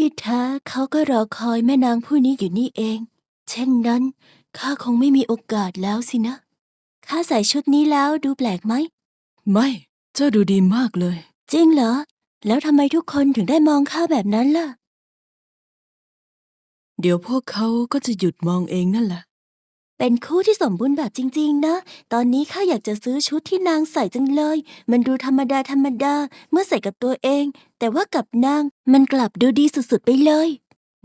ที่แท้เขาก็รอคอยแม่นางผู้นี้อยู่นี่เอง เช่นนั้นข้าคงไม่มีโอกาสแล้วสินะ ข้าใส่ชุดนี้แล้วดูแปลกไหม ไม่ เจ้าดูดีมากเลย จริงเหรอ แล้วทำไมทุกคนถึงได้มองข้าแบบนั้นล่ะ เดี๋ยวพวกเขาก็จะหยุดมองเองนั่นแหละ เป็นคู่ที่สมบูรณ์แบบจริง ๆ นะ ตอนนี้ข้าอยากจะซื้อชุดที่นางใส่จังเลย มันดูธรรมดาธรรมดาเมื่อใส่กับตัวเอง แต่ว่ากับนางมันกลับดูดีสุดๆไปเลย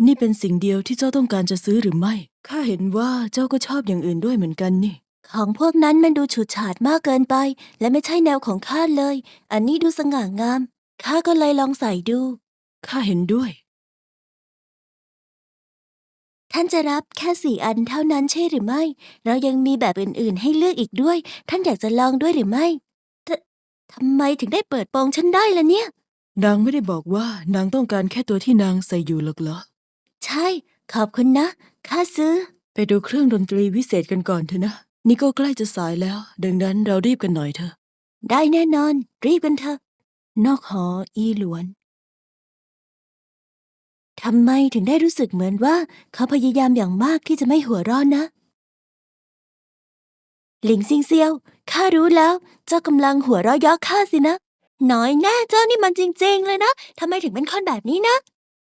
นี่เป็นสิ่งเดียวที่เจ้าต้องการจะซื้อหรือไม่ ข้าเห็นว่าเจ้าก็ชอบอย่างอื่นด้วยเหมือนกันนี่ ของพวกนั้นมันดูฉูดฉาดมากเกินไป และไม่ใช่แนวของข้าเลย อันนี้ดูสง่างาม ข้าก็เลยลองใส่ดู ข้าเห็นด้วย ท่านจะรับแค่สี่อันเท่านั้นใช่หรือไม่ เรายังมีแบบอื่นๆ ให้เลือกอีกด้วย ท่านอยากจะลองด้วยหรือไม่ททำไมถึงได้เปิดโปงฉันได้ล่ะเนี่ย นางไม่ได้บอกว่านางต้องการแค่ตัวที่นางใส่อยู่หรอกเหรอ ใช่ ขอบคุณนะ ข้าซื้อ ไปดูเครื่องดนตรีวิเศษกันก่อนเถอะนะ นี่ก็ใกล้จะสายแล้ว ดังนั้นเรารีบกันหน่อยเถอะ ได้แน่นอน รีบกันเถอะ นอกหออีหลวน ทำไมถึงได้รู้สึกเหมือนว่าเขาพยายามอย่างมากที่จะไม่หัวเร้อนนะ หลิงซิงเซียว ข้ารู้แล้ว เจ้ากำลังหัวเราะเยาะข้าสินะ น้อยแน่เจ้านี่มันจริง ๆ เลยนะทำไมถึงเป็นคนแบบนี้นะ